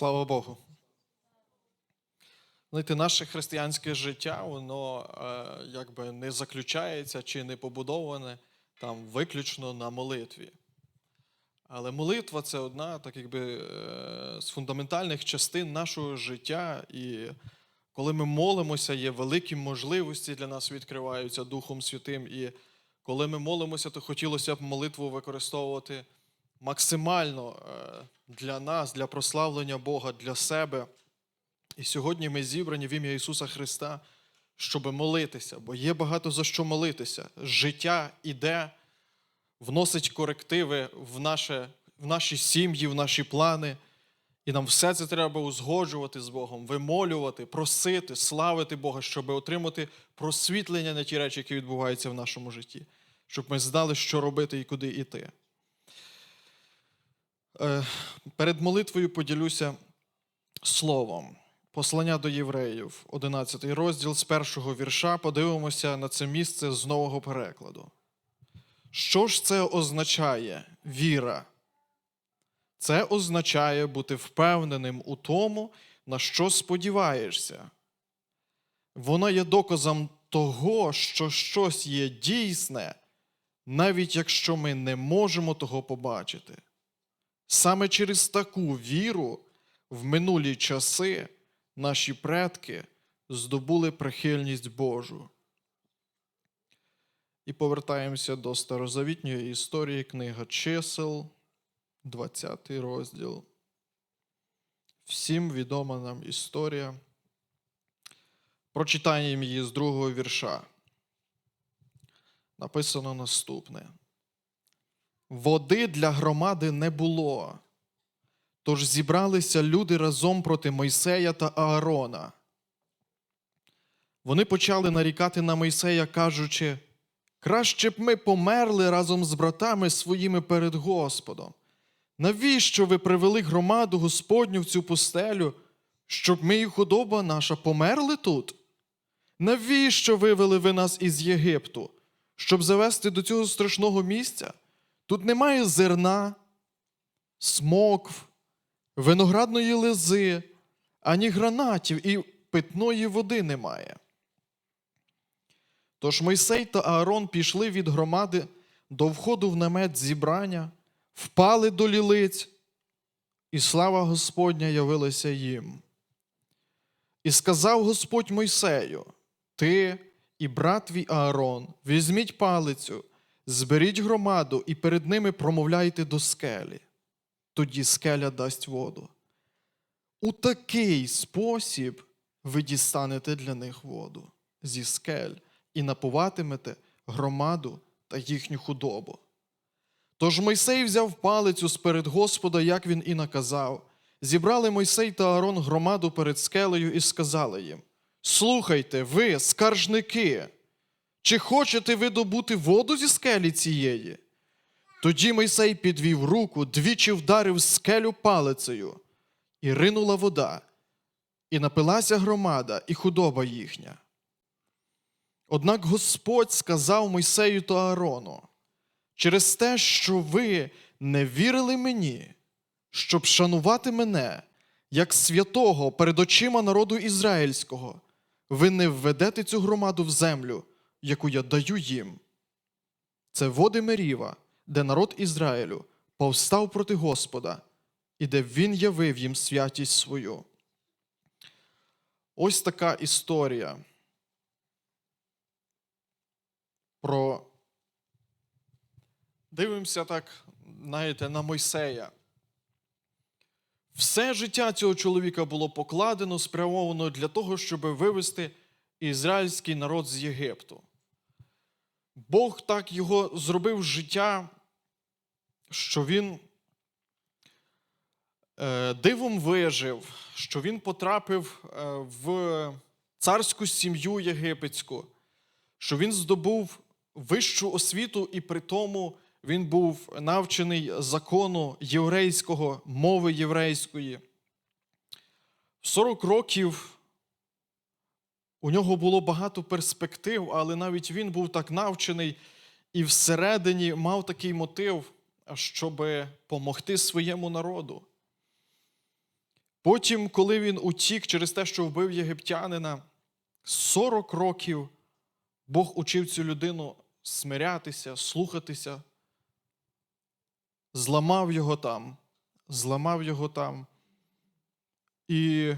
Слава Богу. Знаєте, наше християнське життя, воно е, якби не заключається чи не побудоване там виключно на молитві. Але молитва це одна так якби, е, з фундаментальних частин нашого життя. І коли ми молимося, є великі можливості для нас відкриваються Духом Святим. І коли ми молимося, то хотілося б молитву використовувати максимально е, для нас, для прославлення Бога, для себе. І сьогодні ми зібрані в ім'я Ісуса Христа, щоб молитися, бо є багато за що молитися. Життя іде, вносить корективи в, наше, в наші сім'ї, в наші плани. І нам все це треба узгоджувати з Богом, вимолювати, просити, славити Бога, щоб отримати просвітлення на ті речі, які відбуваються в нашому житті, щоб ми знали, що робити і куди йти. Е, Перед молитвою поділюся словом. Послання до євреїв, 11 розділ з першого вірша. Подивимося на це місце з нового перекладу. Що ж це означає віра? Це означає бути впевненим у тому, на що сподіваєшся. Вона є доказом того, що щось є дійсне, навіть якщо ми не можемо того побачити. Саме через таку віру в минулі часи наші предки здобули прихильність Божу. І повертаємося до старозавітньої історії, книга чисел, 20 розділ. Всім відома нам історія. Прочитаємо її з другого вірша. Написано наступне: Води для громади не було. Тож зібралися люди разом проти Мойсея та Аарона. Вони почали нарікати на Мойсея, кажучи: краще б ми померли разом з братами своїми перед Господом. Навіщо ви привели громаду Господню в цю пустелю, щоб ми і худоба наша померли тут? Навіщо вивели ви нас із Єгипту, щоб завести до цього страшного місця? Тут немає зерна, смокв, виноградної лози, ані гранатів, і питної води немає. Тож Мойсей та Аарон пішли від громади до входу в намет зібрання, впали до лілиць, і слава Господня явилася їм. І сказав Господь Мойсею: Ти і брат твій Аарон, візьміть палицю, зберіть громаду і перед ними промовляйте до скелі тоді скеля дасть воду. У такий спосіб ви дістанете для них воду зі скель і напуватимете громаду та їхню худобу. Тож Мойсей взяв палицю сперед Господа, як він і наказав. Зібрали Мойсей та Аарон громаду перед скелею і сказали їм: Слухайте, ви, скаржники, чи хочете ви добути воду зі скелі цієї? Тоді Мойсей підвів руку, двічі вдарив скелю палицею, і ринула вода, і напилася громада, і худоба їхня. Однак Господь сказав Мойсею та Аарону, через те, що ви не вірили мені, щоб шанувати мене, як святого перед очима народу ізраїльського, ви не введете цю громаду в землю, яку я даю їм. Це води Меріва де народ Ізраїлю повстав проти Господа і де Він явив їм святість свою. Ось така історія про дивимося так, знаєте, на Мойсея. Все життя цього чоловіка було покладено, спрямовано для того, щоб вивести ізраїльський народ з Єгипту. Бог так його зробив життя що він е, дивом вижив, що він потрапив е, в царську сім'ю єгипетську, що він здобув вищу освіту, і при тому він був навчений закону єврейського, мови єврейської. 40 років у нього було багато перспектив, але навіть він був так навчений і всередині мав такий мотив щоб помогти своєму народу. Потім, коли він утік через те, що вбив єгиптянина, 40 років Бог учив цю людину смирятися, слухатися, зламав його там, зламав його там і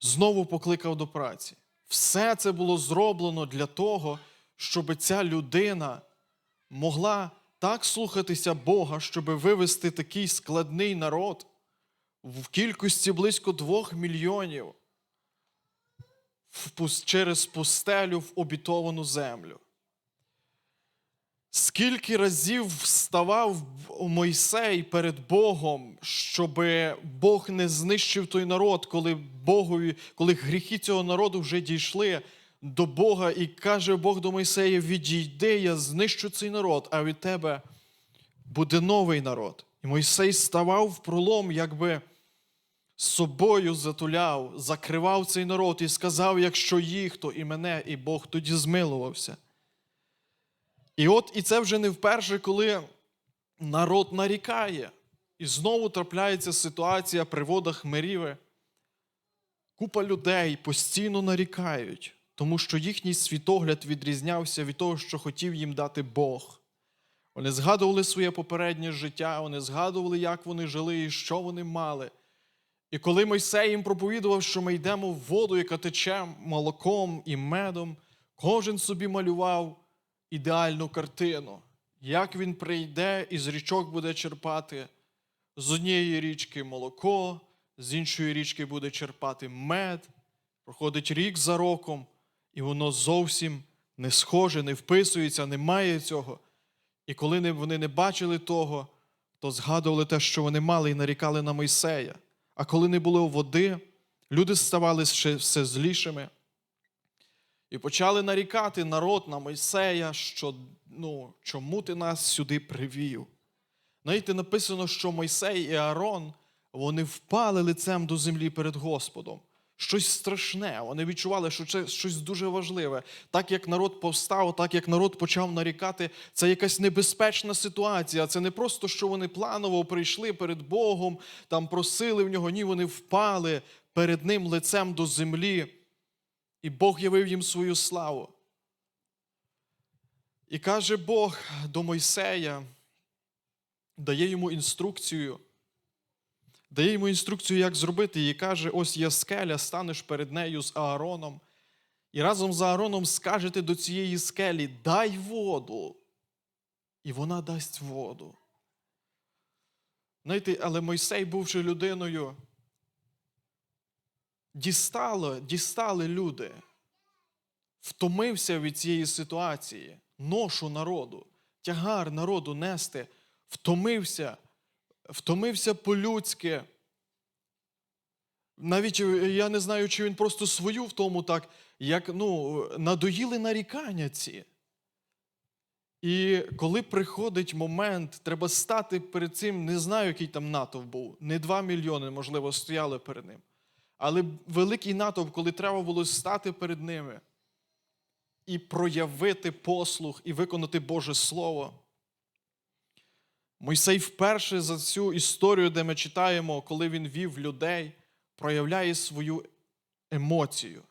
знову покликав до праці. Все це було зроблено для того, щоб ця людина могла так слухатися Бога, щоб вивести такий складний народ в кількості близько двох мільйонів через пустелю в обітовану землю. Скільки разів вставав Мойсей перед Богом, щоб Бог не знищив той народ, коли Богові, коли гріхи цього народу вже дійшли до Бога, і каже Бог до Мойсея: відійди, я знищу цей народ, а від тебе буде новий народ. І Мойсей ставав в пролом, якби собою затуляв, закривав цей народ і сказав: якщо їх, то і мене, і Бог тоді змилувався. І от і це вже не вперше, коли народ нарікає. І знову трапляється ситуація при водах Меріви. Купа людей постійно нарікають, тому що їхній світогляд відрізнявся від того, що хотів їм дати Бог. Вони згадували своє попереднє життя, вони згадували, як вони жили і що вони мали. І коли Мойсей їм проповідував, що ми йдемо в воду, яка тече молоком і медом, кожен собі малював ідеальну картину, як він прийде і з річок буде черпати з однієї річки молоко, з іншої річки буде черпати мед. Проходить рік за роком, і воно зовсім не схоже, не вписується, немає цього. І коли вони не бачили того, то згадували те, що вони мали, і нарікали на Мойсея. А коли не було води, люди ставали ще все злішими. І почали нарікати народ на Мойсея, що ну, чому ти нас сюди привів? Знаєте, написано, що Мойсей і Аарон вони впали лицем до землі перед Господом. Щось страшне. Вони відчували, що це щось дуже важливе. Так як народ повстав, так як народ почав нарікати, це якась небезпечна ситуація. Це не просто, що вони планово прийшли перед Богом, там просили в нього. Ні, вони впали перед ним лицем до землі, і Бог явив їм свою славу. І каже Бог до Мойсея, дає йому інструкцію, дає йому інструкцію, як зробити, і каже: ось є скеля, станеш перед нею з Аароном, і разом з Аароном скажете до цієї скелі: дай воду, і вона дасть воду. Знаєте, але Мойсей, бувши людиною, дістало, дістали люди, втомився від цієї ситуації, ношу народу, тягар народу нести, втомився, втомився по-людськи. Навіть е, я не знаю, чи він просто свою втому так, як ну, надоїли нарікання ці. І коли приходить момент, треба стати перед цим, не знаю, який там натовп був, не два мільйони, можливо, стояли перед ним. Але великий натовп, коли треба було стати перед ними і проявити послух, і виконати Боже Слово. Мойсей вперше за цю історію, де ми читаємо, коли він вів людей, проявляє свою емоцію.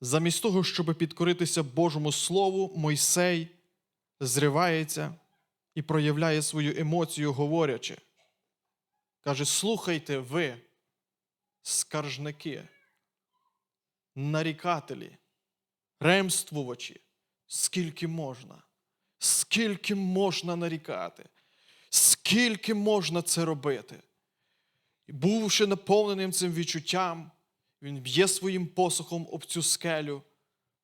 Замість того, щоб підкоритися Божому Слову, Мойсей зривається і проявляє свою емоцію, говорячи. Каже: слухайте ви, скаржники, нарікателі, ремствувачі, скільки можна, скільки можна нарікати, скільки можна це робити. І бувши наповненим цим відчуттям, він б'є своїм посохом об цю скелю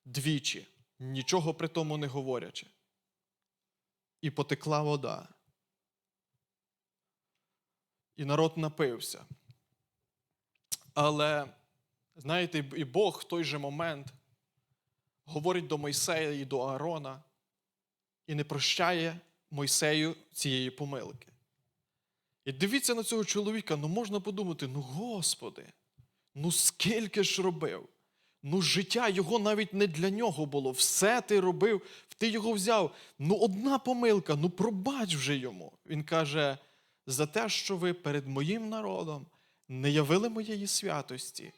двічі, нічого при тому не говорячи. І потекла вода. І народ напився. Але, знаєте, і Бог в той же момент говорить до Мойсея і до Аарона і не прощає Мойсею цієї помилки. І дивіться на цього чоловіка, ну можна подумати: ну Господи, ну скільки ж робив? Ну, життя його навіть не для нього було. Все ти робив, ти його взяв. Ну, одна помилка, ну пробач вже йому. Він каже: за те, що ви перед моїм народом не явили моєї святості,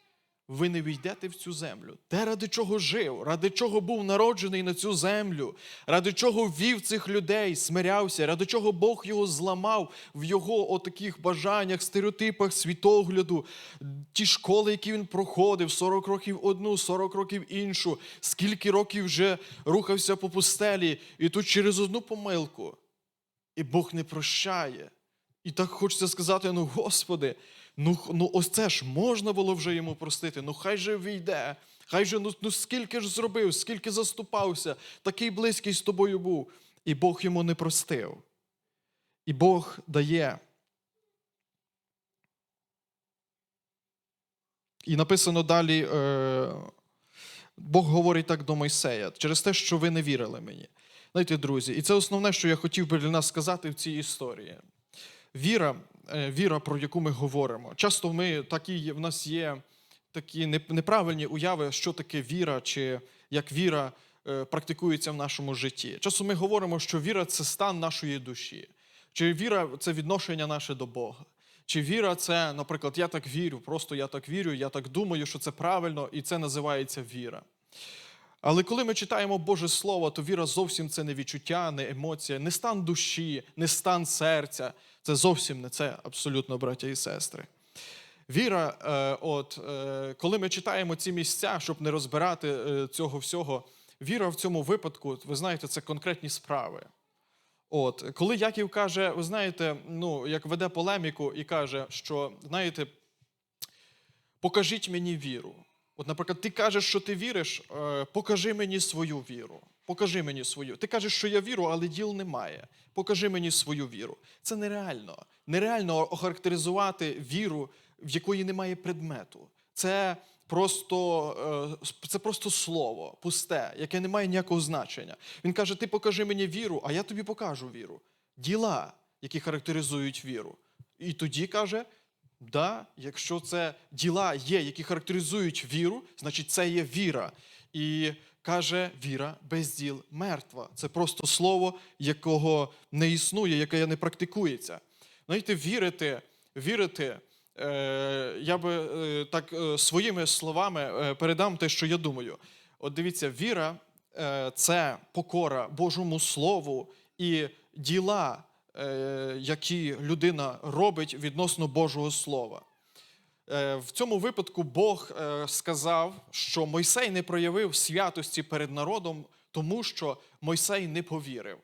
ви не війдете в цю землю. Те, ради чого жив, ради чого був народжений на цю землю, ради чого ввів цих людей, смирявся, ради чого Бог його зламав в його отаких бажаннях, стереотипах, світогляду, ті школи, які він проходив, 40 років одну, 40 років іншу, скільки років вже рухався по пустелі, і тут через одну помилку. І Бог не прощає. І так хочеться сказати: ну, Господи, ну, ну ось це ж можна було вже йому простити. Ну хай же війде, хай же ну, ну скільки ж зробив, скільки заступався, такий близький з тобою був. І Бог йому не простив. І Бог дає. І написано далі, е, Бог говорить так до Мойсея, через те, що ви не вірили мені. Знаєте, друзі, і це основне, що я хотів би для нас сказати в цій історії. Віра, віра, про яку ми говоримо. Часто ми такі, в нас є такі неправильні уяви, що таке віра, чи як віра е, практикується в нашому житті. Часто ми говоримо, що віра це стан нашої душі, чи віра це відношення наше до Бога. Чи віра це, наприклад, я так вірю, просто я так вірю, я так думаю, що це правильно, і це називається віра. Але коли ми читаємо Боже Слово, то віра зовсім це не відчуття, не емоція, не стан душі, не стан серця. Це зовсім не це, абсолютно, браття і сестри. Віра, е, от, е, коли ми читаємо ці місця, щоб не розбирати е, цього всього, віра в цьому випадку, ви знаєте, це конкретні справи. От, коли Яків каже, ви знаєте, ну, як веде полеміку і каже, що, знаєте, покажіть мені віру. От, наприклад, ти кажеш, що ти віриш, покажи мені свою віру. Покажи мені свою. Ти кажеш, що я віру, але діл немає. Покажи мені свою віру. Це нереально. Нереально охарактеризувати віру, в якої немає предмету. Це просто, е, це просто слово, пусте, яке не має ніякого значення. Він каже: Ти покажи мені віру, а я тобі покажу віру. Діла, які характеризують віру. І тоді каже: Да, якщо це діла є, які характеризують віру, значить це є віра. І каже, віра без діл мертва. Це просто слово, якого не існує, яке не практикується. Знаєте, вірити, вірити, е, я би е, так е, своїми словами передам те, що я думаю. От дивіться, віра це покора Божому Слову і діла, які людина робить відносно Божого Слова. Е, В цьому випадку Бог е, сказав, що Мойсей не проявив святості перед народом, тому що Мойсей не повірив.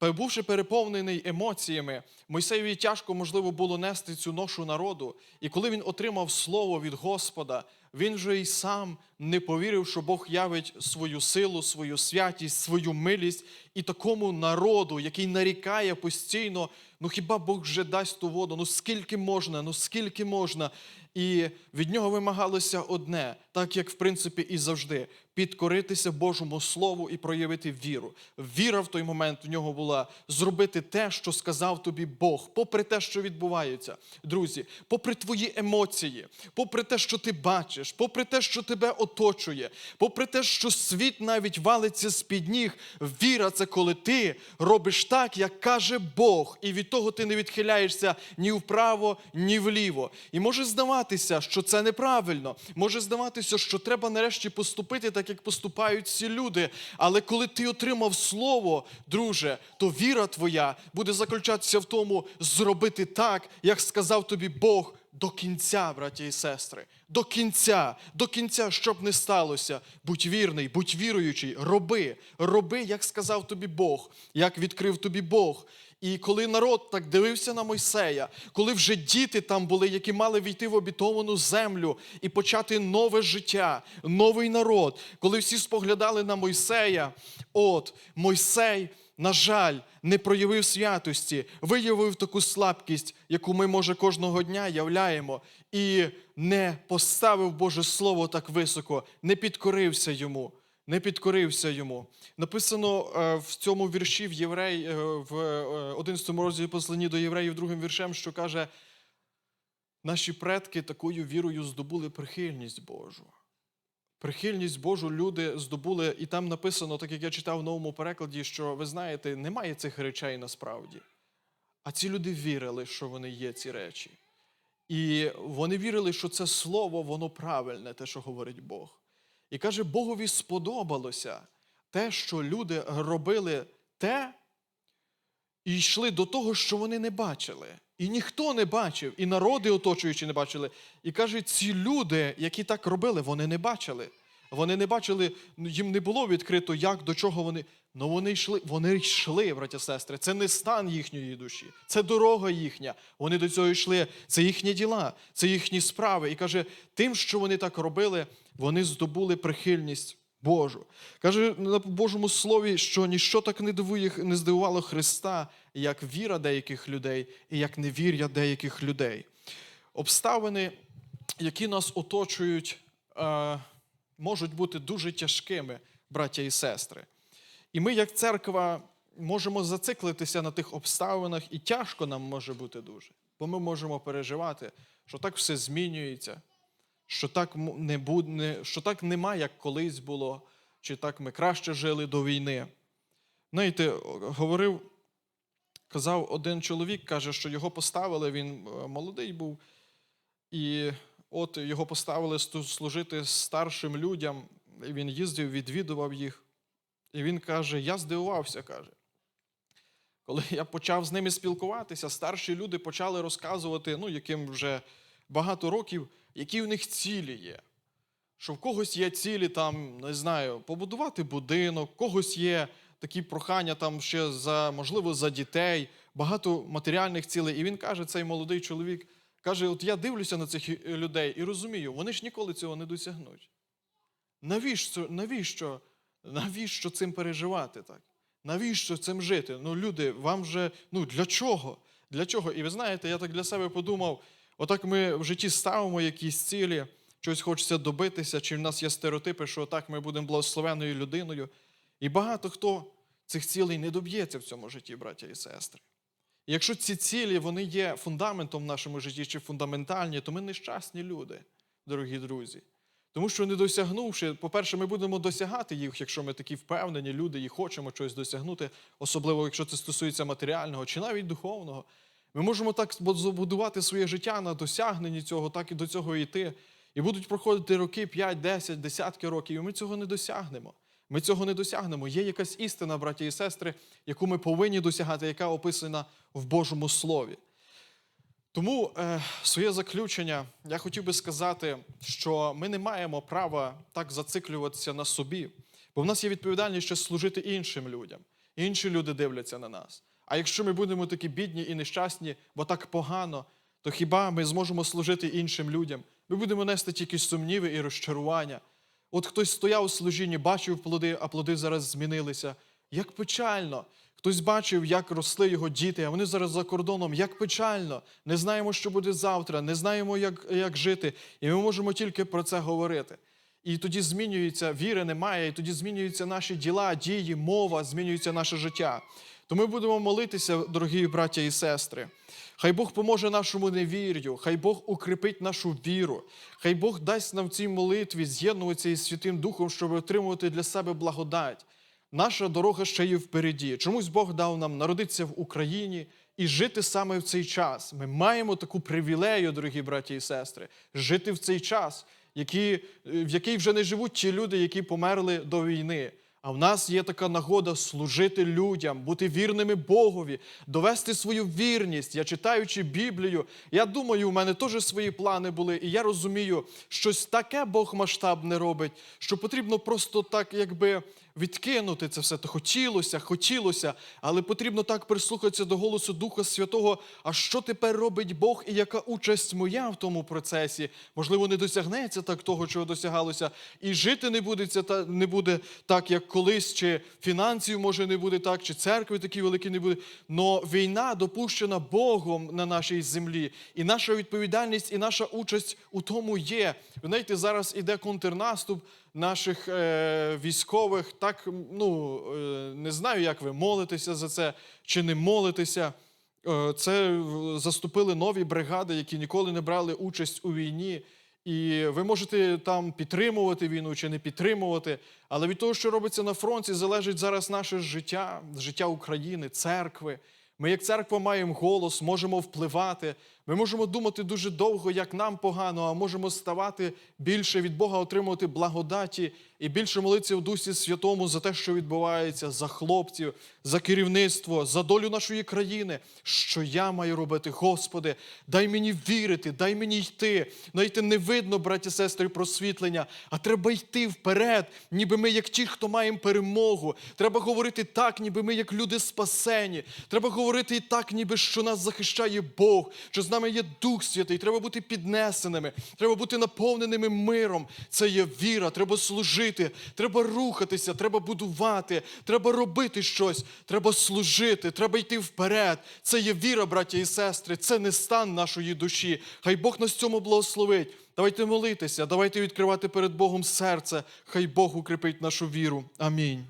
Бувши переповнений емоціями, Мойсеєві тяжко можливо було нести цю ношу народу. І коли він отримав слово від Господа, він вже й сам не повірив, що Бог явить свою силу, свою святість, свою милість і такому народу, який нарікає постійно. Ну хіба Бог вже дасть ту воду? Ну скільки можна? Ну скільки можна? І від нього вимагалося одне, так як в принципі і завжди, підкоритися Божому Слову і проявити віру. Віра в той момент в нього була зробити те, що сказав тобі Бог, попри те, що відбувається. Друзі, попри твої емоції, попри те, що ти бачиш, попри те, що тебе оточує, попри те, що світ навіть валиться з-під ніг, віра це коли ти робиш так, як каже Бог, і від того ти не відхиляєшся ні вправо, ні вліво. І може здаватися, що це неправильно. Може здаватися, що треба нарешті поступити так, як поступають всі люди. Але коли ти отримав слово, друже, то віра твоя буде заключатися в тому зробити так, як сказав тобі Бог. До кінця, браті і сестри, до кінця, до кінця, щоб не сталося. Будь вірний, будь віруючий, роби, роби, як сказав тобі Бог, як відкрив тобі Бог. І коли народ так дивився на Мойсея, коли вже діти там були, які мали війти в обітовану землю і почати нове життя, новий народ, коли всі споглядали на Мойсея, от Мойсей, на жаль, не проявив святості, виявив таку слабкість, яку ми, може, кожного дня являємо, і не поставив Боже Слово так високо, не підкорився йому не підкорився йому. Написано е, в цьому вірші в Єврей, е, в е, 11 розділі посланні до євреїв, другим віршем, що каже: наші предки такою вірою здобули прихильність Божу. Прихильність Божу люди здобули, і там написано, так як я читав в новому перекладі, що ви знаєте, немає цих речей насправді. А ці люди вірили, що вони є ці речі. І вони вірили, що це слово, воно правильне, те, що говорить Бог. І каже, Богові сподобалося те, що люди робили те, і йшли до того, що вони не бачили. І ніхто не бачив, і народи оточуючі не бачили. І каже, ці люди, які так робили, вони не бачили. Вони не бачили, їм не було відкрито, як до чого вони. Ну вони йшли, вони йшли, браття сестри. Це не стан їхньої душі, це дорога їхня. Вони до цього йшли. Це їхні діла, це їхні справи. І каже, тим, що вони так робили, вони здобули прихильність Божу. Каже на Божому слові, що ніщо так не дивує, не здивувало Христа, як віра деяких людей і як невір'я деяких людей. Обставини, які нас оточують, е, можуть бути дуже тяжкими, браття і сестри. І ми, як церква, можемо зациклитися на тих обставинах, і тяжко нам може бути дуже. Бо ми можемо переживати, що так все змінюється, що так не буде, що так нема, як колись було, чи так ми краще жили до війни. Знаєте, говорив, казав один чоловік, каже, що його поставили, він е, молодий був, і от його поставили служити старшим людям. І він їздив, відвідував їх. І він каже: Я здивувався, каже. Коли я почав з ними спілкуватися, старші люди почали розказувати, ну, яким вже багато років, які в них цілі є. Що в когось є цілі, там, не знаю, побудувати будинок, в когось є такі прохання там ще за, можливо, за дітей, багато матеріальних цілей. І він каже, цей молодий чоловік, каже: От я дивлюся на цих людей і розумію, вони ж ніколи цього не досягнуть. Навіщо, навіщо, навіщо цим переживати так? Навіщо цим жити? Ну, люди, вам же, ну для чого? Для чого? І ви знаєте, я так для себе подумав: отак ми в житті ставимо якісь цілі, щось хочеться добитися, чи в нас є стереотипи, що так ми будемо благословенною людиною. І багато хто цих цілей не доб'ється в цьому житті, браття і сестри. І якщо ці цілі вони є фундаментом в нашому житті чи фундаментальні, то ми нещасні люди, дорогі друзі. Тому що не досягнувши, по-перше, ми будемо досягати їх, якщо ми такі впевнені люди і хочемо щось досягнути, особливо якщо це стосується матеріального чи навіть духовного. Ми можемо так забудувати своє життя на досягненні цього, так і до цього йти. І будуть проходити роки 5, 10, десятки років, і ми цього не досягнемо. Ми цього не досягнемо. Є якась істина, браті і сестри, яку ми повинні досягати, яка описана в Божому Слові. Тому е, своє заключення я хотів би сказати, що ми не маємо права так зациклюватися на собі, бо в нас є відповідальність ще служити іншим людям. Інші люди дивляться на нас. А якщо ми будемо такі бідні і нещасні, бо так погано, то хіба ми зможемо служити іншим людям? Ми будемо нести тільки сумніви і розчарування. От хтось стояв у служінні, бачив плоди, а плоди зараз змінилися. Як печально! Хтось бачив, як росли його діти, а вони зараз за кордоном. Як печально! Не знаємо, що буде завтра, не знаємо, як, як жити. І ми можемо тільки про це говорити. І тоді змінюється, віри немає, і тоді змінюються наші діла, дії, мова, змінюється наше життя. То ми будемо молитися, дорогі браття і сестри. Хай Бог поможе нашому невір'ю, хай Бог укріпить нашу віру, хай Бог дасть нам в цій молитві з'єднуватися із Святим Духом, щоб отримувати для себе благодать. Наша дорога ще є впереді. Чомусь Бог дав нам народитися в Україні і жити саме в цей час. Ми маємо таку привілею, дорогі браті і сестри, жити в цей час, в який вже не живуть ті люди, які померли до війни. А в нас є така нагода служити людям, бути вірними Богові, довести свою вірність. Я читаючи Біблію, я думаю, у мене теж свої плани були, і я розумію, щось таке Бог масштабне робить, що потрібно просто так, якби відкинути це все. То хотілося, хотілося, але потрібно так прислухатися до голосу Духа Святого. А що тепер робить Бог і яка участь моя в тому процесі? Можливо, не досягнеться так того, чого досягалося, і жити не буде, не буде так, як колись, чи фінансів може не буде так, чи церкви такі великі не буде. Но війна допущена Богом на нашій землі, і наша відповідальність, і наша участь у тому є. Ви знаєте, зараз іде контрнаступ наших е, військових. Так ну е, не знаю, як ви молитеся за це чи не молитеся. Е, Це заступили нові бригади, які ніколи не брали участь у війні. І ви можете там підтримувати війну чи не підтримувати, але від того, що робиться на фронті, залежить зараз наше життя, життя України, церкви. Ми, як церква, маємо голос, можемо впливати. Ми можемо думати дуже довго, як нам погано, а можемо ставати більше від Бога, отримувати благодаті і більше молитися в Дусі Святому за те, що відбувається, за хлопців, за керівництво, за долю нашої країни. Що я маю робити, Господи, дай мені вірити, дай мені йти. Знаєте, не видно, браті сестри, просвітлення, а треба йти вперед, ніби ми як ті, хто маємо перемогу. Треба говорити так, ніби ми як люди спасені. Треба говорити і так, ніби що нас захищає Бог, що з нами є Дух Святий. Треба бути піднесеними, треба бути наповненими миром. Це є віра, треба служити, треба рухатися, треба будувати, треба робити щось, треба служити, треба йти вперед. Це є віра, браття і сестри, це не стан нашої душі. Хай Бог нас цьому благословить. Давайте молитися, давайте відкривати перед Богом серце. Хай Бог укріпить нашу віру. Амінь.